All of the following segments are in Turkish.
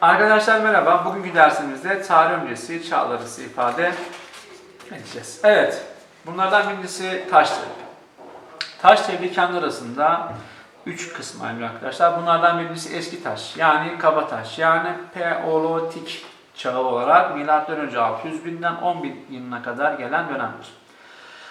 Arkadaşlar merhaba. Bugünkü dersimizde tarih öncesi çağlar arası ifade edeceğiz. Evet. Bunlardan birincisi taş devri. Taş devri kendi arasında üç kısım ayrılıyor arkadaşlar. Bunlardan birincisi eski taş yani kaba taş yani Paleolitik çağı olarak M.Ö. 600 binden 10 bin yılına kadar gelen dönemdir.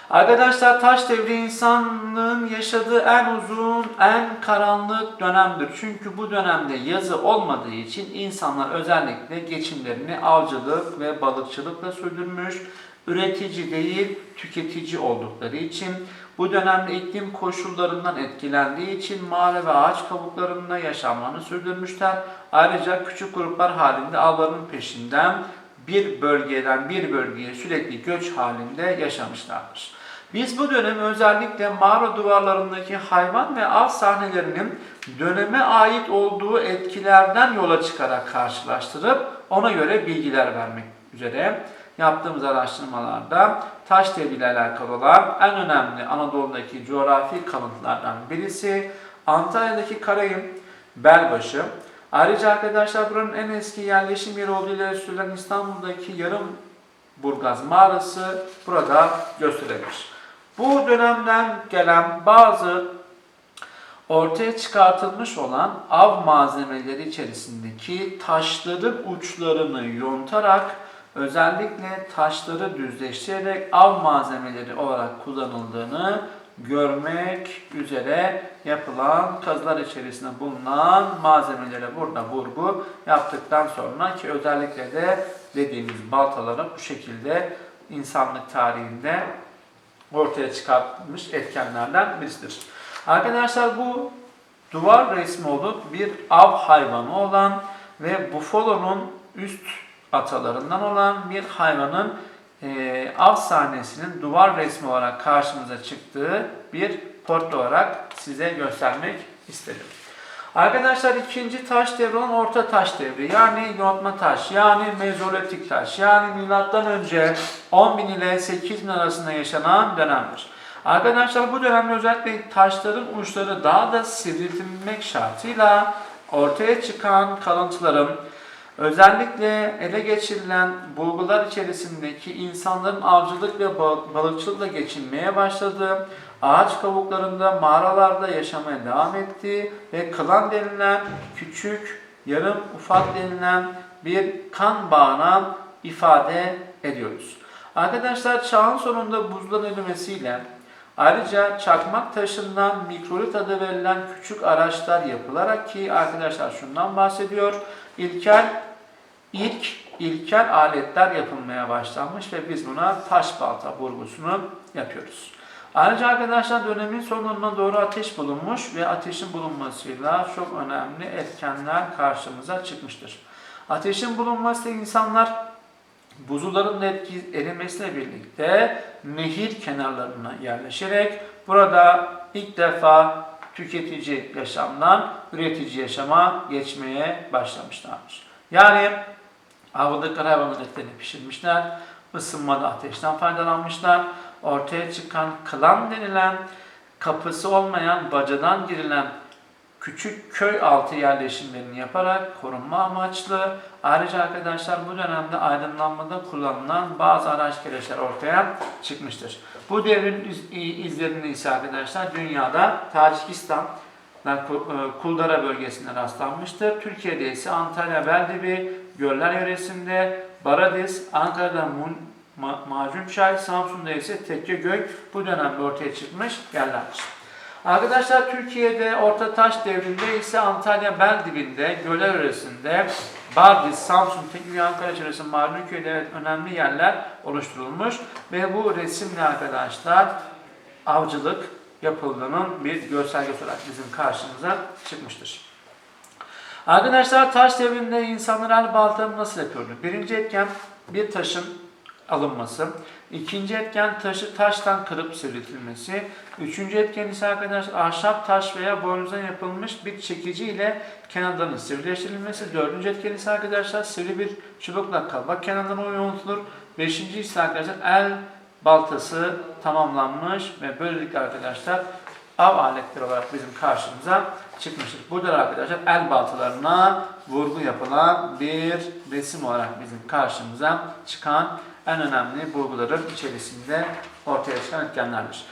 Arkadaşlar taş devri insanlığın yaşadığı en uzun, en karanlık dönemdir. Çünkü bu dönemde yazı olmadığı için insanlar özellikle geçimlerini avcılık ve balıkçılıkla sürdürmüş, üretici değil tüketici oldukları için bu dönemde iklim koşullarından etkilendiği için mağara ve ağaç kabuklarında yaşamlarını sürdürmüşler. Ayrıca küçük gruplar halinde avların peşinden bir bölgeden bir bölgeye sürekli göç halinde yaşamışlardır. Biz bu dönemi özellikle mağara duvarlarındaki hayvan ve av sahnelerinin döneme ait olduğu etkilerden yola çıkarak karşılaştırıp ona göre bilgiler vermek üzere yaptığımız araştırmalarda taş devriyle alakalı olan en önemli Anadolu'daki coğrafi kalıntılardan birisi Antalya'daki Karayın Belbaşı. Ayrıca arkadaşlar buranın en eski yerleşim yeri olduğu ileri sürülen İstanbul'daki Yarım Burgaz mağarası burada gösterilmiş. Bu dönemden gelen bazı ortaya çıkartılmış olan av malzemeleri içerisindeki taşların uçlarını yontarak özellikle taşları düzleştirerek av malzemeleri olarak kullanıldığını görmek üzere yapılan kazılar içerisinde bulunan malzemelere burada vurgu yaptıktan sonra ki özellikle de dediğimiz baltalara bu şekilde insanlık tarihinde ortaya çıkartmış etkenlerden birisidir. Arkadaşlar bu duvar resmi olup bir av hayvanı olan ve bufalonun üst atalarından olan bir hayvanın e, av sahnesinin duvar resmi olarak karşımıza çıktığı bir portre olarak size göstermek istedim. Arkadaşlar ikinci taş devri olan orta taş devri yani yontma taş yani mezolitik taş yani milattan önce 10.000 ile 8.000 arasında yaşanan dönemdir. Arkadaşlar bu dönemde özellikle taşların uçları daha da sivriltilmek şartıyla ortaya çıkan kalıntıların özellikle ele geçirilen bulgular içerisindeki insanların avcılık ve balıkçılıkla geçinmeye başladığı, ağaç kabuklarında, mağaralarda yaşamaya devam ettiği ve klan denilen küçük, yarım ufak denilen bir kan bağına ifade ediyoruz. Arkadaşlar çağın sonunda buzların erimesiyle ayrıca çakmak taşından mikrolit adı verilen küçük araçlar yapılarak ki arkadaşlar şundan bahsediyor. İlkel ilk ilkel aletler yapılmaya başlanmış ve biz buna taş balta vurgusunu yapıyoruz. Ayrıca arkadaşlar dönemin sonlarına doğru ateş bulunmuş ve ateşin bulunmasıyla çok önemli etkenler karşımıza çıkmıştır. Ateşin bulunması insanlar buzulların etki, erimesiyle birlikte nehir kenarlarına yerleşerek burada ilk defa tüketici yaşamdan üretici yaşama geçmeye başlamışlardır. Yani avladıkları hayvanın etlerini pişirmişler, ısınmada ateşten faydalanmışlar, ortaya çıkan klan denilen kapısı olmayan bacadan girilen küçük köy altı yerleşimlerini yaparak korunma amaçlı ayrıca arkadaşlar bu dönemde aydınlanmada kullanılan bazı araç gereçler ortaya çıkmıştır. Bu devrin iz, izlerini ise arkadaşlar dünyada Tacikistan e, Kuldara bölgesinde rastlanmıştır. Türkiye'de ise Antalya Beldibi, Göller yöresinde, Baradiz, Ankara'da Mun, Ma Macunçay, Samsun'da ise Tekkegöy bu dönemde ortaya çıkmış yerlerdir. Arkadaşlar Türkiye'de Orta Taş devrinde ise Antalya Beldibinde, Göller arasında Bardiz, Samsun, Tekkegöy, Ankara çevresi, Marnunköy'de önemli yerler oluşturulmuş ve bu resimle arkadaşlar avcılık yapıldığının bir göstergesi olarak bizim karşımıza çıkmıştır. Arkadaşlar taş devrinde insanlar el baltamı nasıl yapıyordu? Birinci etken bir taşın alınması. İkinci etken taşı taştan kırıp sivriltilmesi. Üçüncü etken ise arkadaşlar ahşap taş veya boynuzdan yapılmış bir çekici ile kenarlarının sivrileştirilmesi. Dördüncü etken ise arkadaşlar sivri bir çubukla kabak kenarlarına yoğunlutulur. Beşinci ise arkadaşlar el baltası tamamlanmış ve böylelikle arkadaşlar av aletleri olarak bizim karşımıza çıkmıştır. Burada da arkadaşlar el baltalarına vurgu yapılan bir resim olarak bizim karşımıza çıkan en önemli bulguların içerisinde ortaya çıkan etkenlerdir.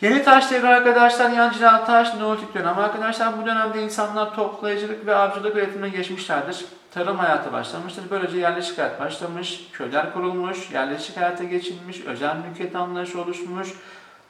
Yeni taş devri arkadaşlar yancılar taş Neolitik dönem. Arkadaşlar bu dönemde insanlar toplayıcılık ve avcılık üretimine geçmişlerdir. Tarım hayatı başlamıştır. Böylece yerleşik hayat başlamış, köyler kurulmuş, yerleşik hayata geçilmiş, özel mülkiyet anlayışı oluşmuş,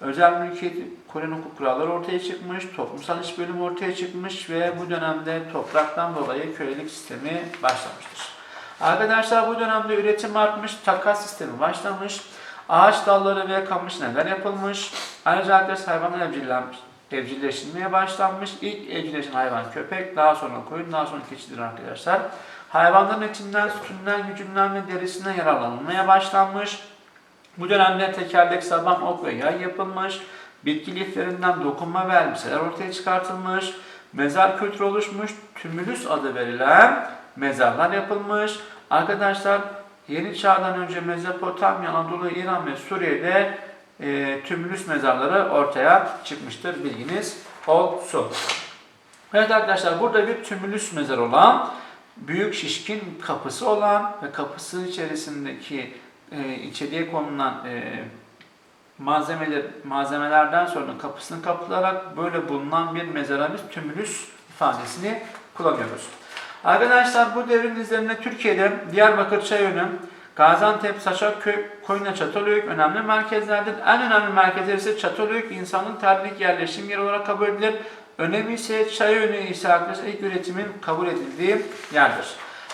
özel mülkiyet Kore'nin hukuk kuralları ortaya çıkmış, toplumsal iş bölümü ortaya çıkmış ve bu dönemde topraktan dolayı kölelik sistemi başlamıştır. Arkadaşlar bu dönemde üretim artmış, takas sistemi başlamış, ağaç dalları ve kamış neler yapılmış, ayrıca arkadaşlar hayvanlar evcillenmiş, evcilleştirilmeye başlanmış. İlk evcilleşen hayvan köpek, daha sonra koyun, daha sonra keçidir arkadaşlar. Hayvanların etinden, sütünden, gücünden ve derisinden yararlanılmaya başlanmış. Bu dönemde tekerlek, saban, ok ve yay yapılmış. Bitki liflerinden dokunma ve elbiseler ortaya çıkartılmış. Mezar kültürü oluşmuş. Tümülüs adı verilen mezarlar yapılmış. Arkadaşlar yeni çağdan önce Mezopotamya, Anadolu, İran ve Suriye'de e, tümülüs mezarları ortaya çıkmıştır. Bilginiz olsun. Evet arkadaşlar burada bir tümülüs mezar olan büyük şişkin kapısı olan ve kapısı içerisindeki e, içeriye konulan e, malzemeler malzemelerden sonra kapısını kapılarak böyle bulunan bir mezara biz tümülüs ifadesini kullanıyoruz. Arkadaşlar bu devrin izlerinde Türkiye'de Diyarbakır Çayönü, Gaziantep, Saçakköy, Koyuna, Çatalhöyük önemli merkezlerdir. En önemli merkezler ise Çatalhöyük insanın terlik yerleşim yeri olarak kabul edilir. Önemi ise Çayönü ise arkadaşlar ilk üretimin kabul edildiği yerdir.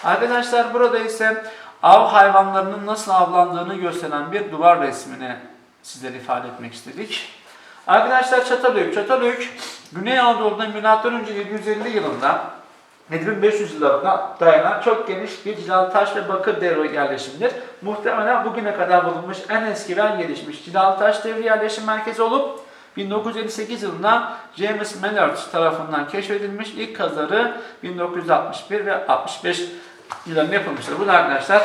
Arkadaşlar burada ise av hayvanlarının nasıl avlandığını gösteren bir duvar resmini sizlere ifade etmek istedik. Arkadaşlar Çatalhöyük. Çatalhöyük Güney Anadolu'da M.Ö. 750 yılında 7500 yıllarına dayanan çok geniş bir cilalı taş ve bakır devri yerleşimidir. Muhtemelen bugüne kadar bulunmuş en eski ve en gelişmiş cilalı taş devri yerleşim merkezi olup 1958 yılında James Maynard tarafından keşfedilmiş ilk kazıları 1961 ve 65 yıllarında yapılmıştır. Bu da arkadaşlar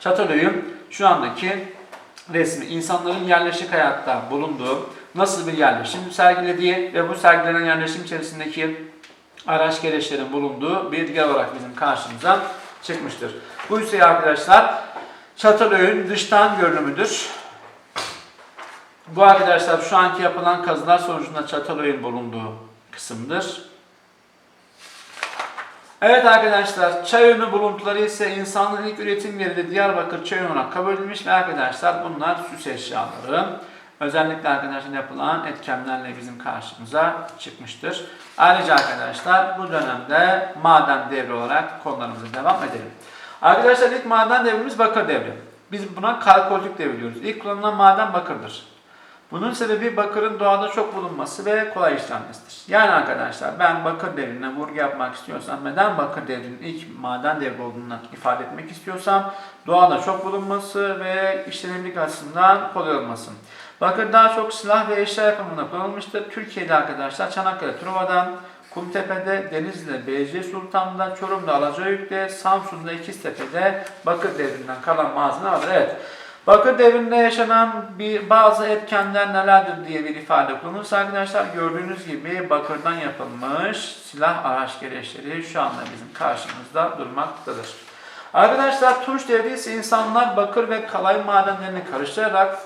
Çatalhöyük'ün şu andaki resmi insanların yerleşik hayatta bulunduğu nasıl bir yerleşim sergilediği ve bu sergilenen yerleşim içerisindeki araç gereçlerin bulunduğu yer olarak bizim karşımıza çıkmıştır. Bu ise arkadaşlar Çatalhöyük'ün dıştan görünümüdür. Bu arkadaşlar şu anki yapılan kazılar sonucunda Çatalhöyük'ün bulunduğu kısımdır. Evet arkadaşlar, Çayönü buluntuları ise insanlığın ilk üretim yeri de Diyarbakır Çayönü olarak kabul edilmiş ve arkadaşlar bunlar süs eşyaları. Özellikle arkadaşlar yapılan etkenlerle bizim karşımıza çıkmıştır. Ayrıca arkadaşlar bu dönemde maden devri olarak konularımıza devam edelim. Arkadaşlar ilk maden devrimiz bakır devri. Biz buna kalkolik devri diyoruz. İlk kullanılan maden bakırdır. Bunun sebebi bakırın doğada çok bulunması ve kolay işlenmesidir. Yani arkadaşlar ben bakır devrine vurgu yapmak istiyorsam, neden bakır devrinin ilk maden devri olduğunu ifade etmek istiyorsam, doğada çok bulunması ve işlenebilirlik açısından kolay olması. Bakır daha çok silah ve eşya yapımında kullanılmıştır. Türkiye'de arkadaşlar Çanakkale Truva'dan, Kumtepe'de, Denizli'de, Beylikdüzü Sultan'da, Çorum'da, Alacayük'te, Samsun'da, İkiztepe'de bakır devrinden kalan malzeme vardır. Evet. Bakır devrinde yaşanan bir bazı etkenler nelerdir diye bir ifade kullanırsa arkadaşlar gördüğünüz gibi bakırdan yapılmış silah araç gereçleri şu anda bizim karşımızda durmaktadır. Arkadaşlar Tunç devri ise insanlar bakır ve kalay madenlerini karıştırarak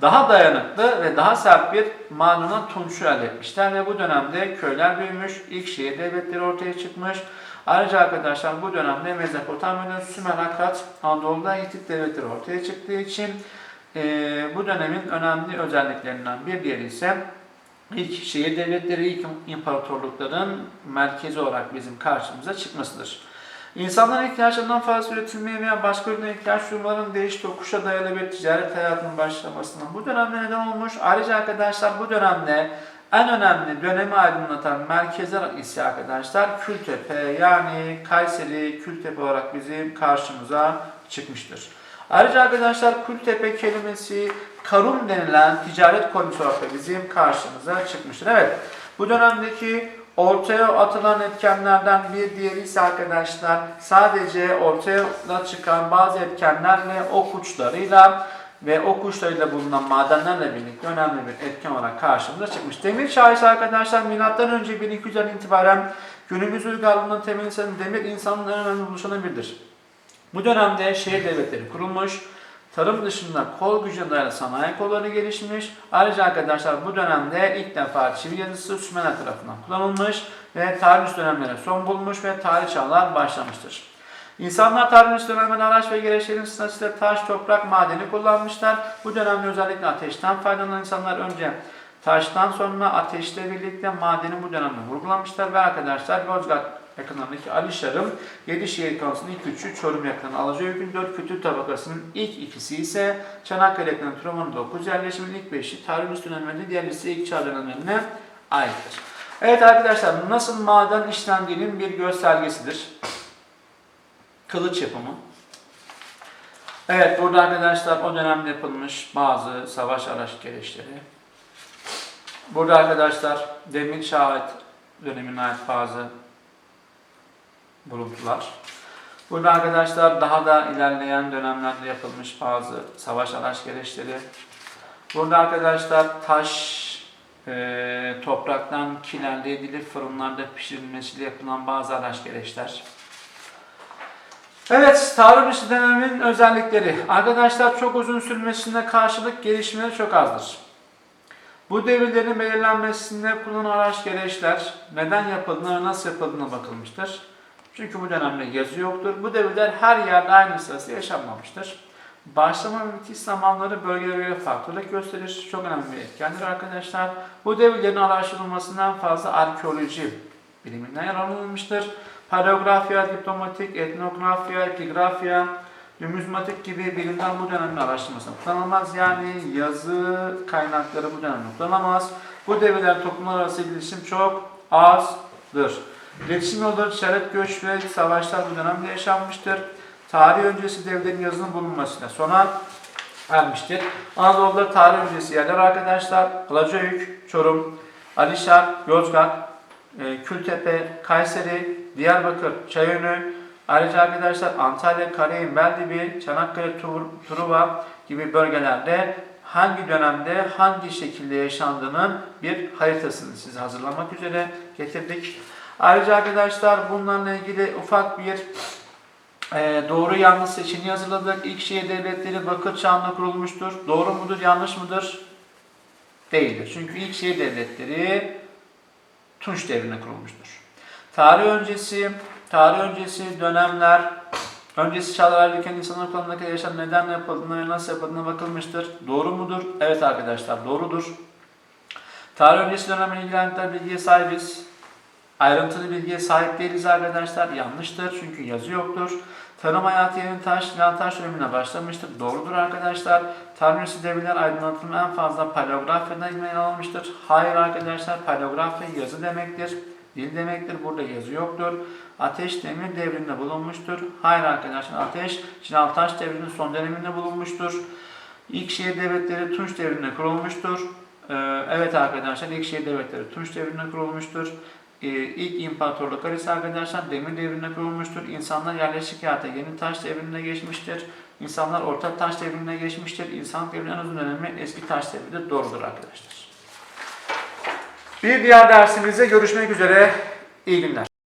daha dayanıklı ve daha sert bir madena tunçu elde etmişler ve bu dönemde köyler büyümüş, ilk şehir devletleri ortaya çıkmış. Ayrıca arkadaşlar bu dönemde Mezopotamya'da Sümer, Akat, Anadolu'da Hitit devletleri ortaya çıktığı için e, bu dönemin önemli özelliklerinden bir diğeri ise ilk şehir devletleri, ilk imparatorlukların merkezi olarak bizim karşımıza çıkmasıdır. İnsanların ihtiyaçlarından fazla üretilmeye veya başka ürüne ihtiyaç duymaların değiş tokuşa dayalı bir ticaret hayatının başlamasından bu dönemde neden olmuş. Ayrıca arkadaşlar bu dönemde en önemli dönemi aydınlatan merkezler ise arkadaşlar Kültepe yani Kayseri Kültepe olarak bizim karşımıza çıkmıştır. Ayrıca arkadaşlar Kültepe kelimesi Karum denilen ticaret konusu olarak bizim karşımıza çıkmıştır. Evet bu dönemdeki ortaya atılan etkenlerden bir diğeri ise arkadaşlar sadece ortaya çıkan bazı etkenlerle ok uçlarıyla ve o kuşlarıyla bulunan madenlerle birlikte önemli bir etken olarak karşımıza çıkmış. Demir çağı ise arkadaşlar milattan önce 1200'den itibaren günümüz uygarlığının temeli ise demir insanın en önemli buluşundan biridir. Bu dönemde şehir devletleri kurulmuş, tarım dışında kol gücüne dayalı sanayi kolları gelişmiş. Ayrıca arkadaşlar bu dönemde ilk defa çivi yazısı Sümerler tarafından kullanılmış ve tarih dönemlere son bulmuş ve tarih çağlar başlamıştır. İnsanlar tarih dönemde araç ve gereçlerin sırasıyla taş, toprak, madeni kullanmışlar. Bu dönemde özellikle ateşten faydalanan insanlar önce taştan sonra ateşle birlikte madeni bu dönemde vurgulamışlar ve arkadaşlar Yozgat yakınlarındaki Alişar'ın Yedişehir Kansı'nın ilk üçü, Çorum yakınında Alacayük'ün dört kültür tabakasının ilk ikisi ise Çanakkale yakınında Truman'ın 9 yerleşimin ilk beşi, tarih üstü döneminde diğer lise ilk çağ dönemlerine aittir. Evet arkadaşlar nasıl maden işlendiğinin bir göstergesidir. Kılıç yapımı. Evet burada arkadaşlar o dönemde yapılmış bazı savaş araç gereçleri. Burada arkadaşlar demir şahit dönemine ait bazı buluntular. Burada arkadaşlar daha da ilerleyen dönemlerde yapılmış bazı savaş araç gereçleri. Burada arkadaşlar taş e, topraktan kil edilip fırınlarda pişirilmesiyle yapılan bazı araç gereçler. Evet, tarih dışı dönemin özellikleri. Arkadaşlar çok uzun sürmesine karşılık gelişmeleri çok azdır. Bu devirlerin belirlenmesinde kullanılan araç gereçler neden yapıldığına ve nasıl yapıldığına bakılmıştır. Çünkü bu dönemde yazı yoktur. Bu devirler her yerde aynı sırası yaşanmamıştır. Başlama ve bitiş zamanları bölgelere göre farklılık gösterir. Çok önemli bir etkendir arkadaşlar. Bu devirlerin araştırılmasından fazla arkeoloji biliminden yararlanılmıştır. Paleografya, diplomatik, etnografya, epigrafya, numizmatik gibi bilimler bu dönemin araştırmasına kullanılmaz. Yani yazı kaynakları bu dönemde kullanılamaz. Bu devirler toplumlar arası iletişim çok azdır. İletişim yolları, ticaret, göç ve savaşlar bu dönemde yaşanmıştır. Tarih öncesi devlerin yazının bulunmasıyla sona ermiştir. Anadolu'da tarih öncesi yerler arkadaşlar Alacayük, Çorum, Alişar, Yozgat, e, Kültepe, Kayseri, Diyarbakır, Çayönü, ayrıca arkadaşlar Antalya, Karayın, Beldibi, Çanakkale, Tur- Truva gibi bölgelerde hangi dönemde hangi şekilde yaşandığının bir haritasını size hazırlamak üzere getirdik. Ayrıca arkadaşlar bunlarla ilgili ufak bir e, doğru yanlış seçeneği hazırladık. İlk şehir devletleri Bakır Çağı'nda kurulmuştur. Doğru mudur, yanlış mıdır? Değildir. Çünkü ilk şehir devletleri Tunç devrinde kurulmuştur. Tarih öncesi, tarih öncesi dönemler, öncesi çağlar erken insanlar kullanımındaki yaşam neden yapıldığına ve nasıl yapıldığına bakılmıştır. Doğru mudur? Evet arkadaşlar doğrudur. Tarih öncesi dönemle ilgilenen bilgiye sahibiz. Ayrıntılı bilgiye sahip değiliz arkadaşlar. Yanlıştır çünkü yazı yoktur. Tarım hayatı yerin taş, taş dönemine başlamıştır. Doğrudur arkadaşlar. Tarih öncesi devirler aydınlatımı en fazla paleografyadan ilmen alınmıştır. Hayır arkadaşlar paleografya yazı demektir. Dil demektir. Burada yazı yoktur. Ateş demir devrinde bulunmuştur. Hayır arkadaşlar ateş Çinal taş devrinin son döneminde bulunmuştur. İlk şehir devletleri Tunç devrinde kurulmuştur. Ee, evet arkadaşlar ilk şehir devletleri Tunç devrinde kurulmuştur. Ee, ilk imparatorluklar ise arkadaşlar demir devrinde kurulmuştur. İnsanlar yerleşik hayata yeni taş devrine geçmiştir. İnsanlar orta taş devrine geçmiştir. İnsanlık devrinin en uzun dönemi eski taş devridir. Doğrudur arkadaşlar. Bir diğer dersimizde görüşmek üzere. İyi günler.